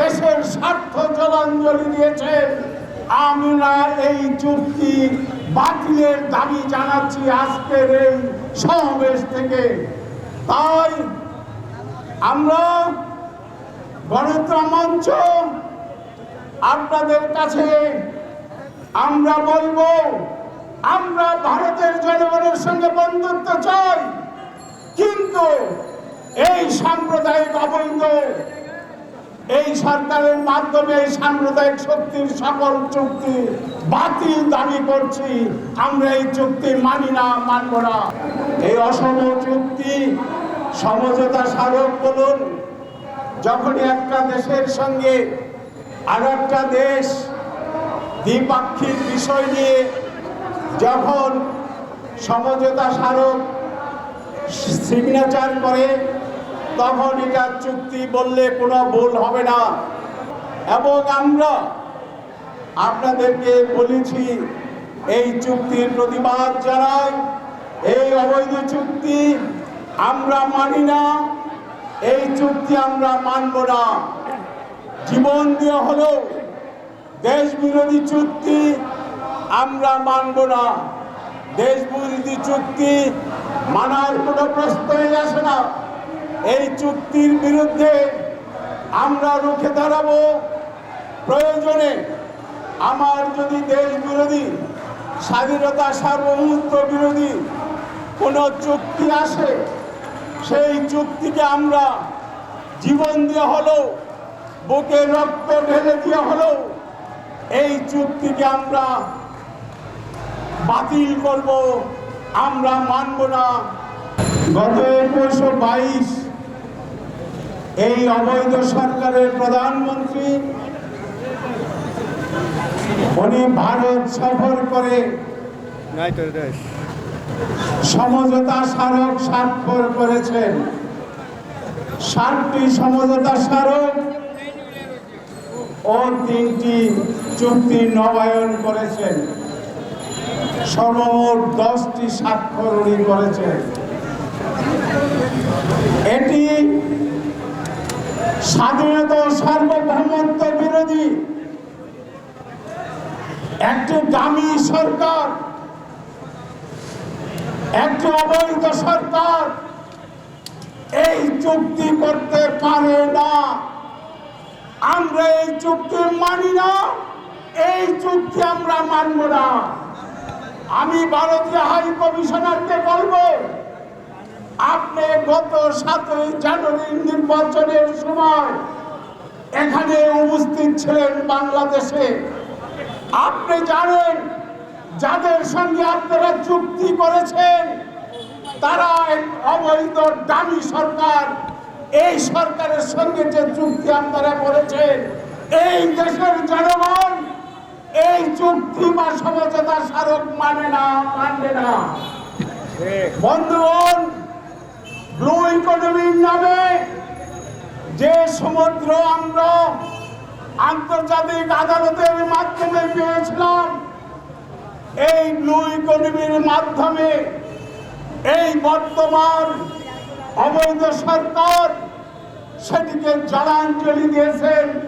দেশের স্বার্থ জলাঞ্জলি দিয়েছেন। আমরা এই চুক্তি বাতিলের দাবি জানাচ্ছি আজকের এই সমাবেশ থেকে। তাই আমরা গণতন্ত্র মঞ্চ আপনাদের কাছে আমরা বলব, আমরা ভারতের জনগণের সঙ্গে বন্ধুত্ব চাই, কিন্তু এই সাম্প্রদায়িক অবৈধ এই সরকারের মাধ্যমে সাম্প্রদায়িক শক্তির সকল চুক্তি বাতিল দাবি করছি। আমরা এই চুক্তি মানি না, মানব না। এই অসম চুক্তি সমঝোতা স্মারক বলুন, যখনই একটা দেশের সঙ্গে আর একটা দেশ দ্বিপাক্ষিক বিষয় নিয়ে যখন সমঝোতা স্মারক সিগনেচার করে এটা চুক্তি বললে কোনো ভুল হবে না। এবং আমরা আপনাদেরকে বলেছি, এই চুক্তির প্রতিবাদ জানাই। এই অবৈধ চুক্তি আমরা মানি না, এই চুক্তি আমরা মানব না। জীবন দিয়ে হলেও দেশ বিরোধী চুক্তি আমরা মানব না। দেশ বিরোধী চুক্তি মানার কোনো প্রশ্নই আসে না। এই চুক্তির বিরুদ্ধে আমরা রুখে দাঁড়াবো। প্রয়োজনে আমার যদি দেশ বিরোধী, স্বাধীনতা সার্বভৌমত্ব বিরোধী কোনো চুক্তি আসে, সেই চুক্তিকে আমরা জীবন দিয়ে হলেও বুকে রক্ত ঢেলে দিয়ে হলেও এই চুক্তিকে আমরা বাতিল করব, আমরা মানব না। গত একুশশো বাইশ এই অবৈধ সরকারের প্রধানমন্ত্রী, উনি ভারত সফর করে সমঝোতা স্মারক স্বাক্ষর করেছেন। সাতটি সমঝোতা স্মারক ও তিনটি চুক্তি নবায়ন করেছেন। সর্বমোট দশটি স্বাক্ষর উনি করেছেন। এটি স্বাধীনতা সার্বভৌমত্ব বিরোধী একটি দামি সরকার, একটি অবৈধ সরকার, এই চুক্তি করতে পারে না। আমরা এই চুক্তি মানি না, এই চুক্তি আমরা মানব না। আমি ভারতীয় হাই কমিশনারকে বলব আপনি গত সাতই জানুয়ারি নির্বাচনের সময় এখানে উপস্থিত ছিলেন বাংলাদেশে। আপনি জানেন, যাদের সঙ্গে আপনারা চুক্তি করেছেন, তারা অবৈধ দামি সরকার। এই সরকারের সঙ্গে যে চুক্তি আপনারা করেছেন, এই দেশের জনগণ এই চুক্তি বা সমঝোতা স্মারক মানে না মানবে না। বন্ধুগণ নামে যে সমুদ্র আমরা আন্তর্জাতিক আদালতের মাধ্যমে পেয়েছিলাম, এই নুই কর্মীর মাধ্যমে এই বর্তমান অবৈধ সরকার সেটিকে জলাঞ্জলি দিয়েছেন।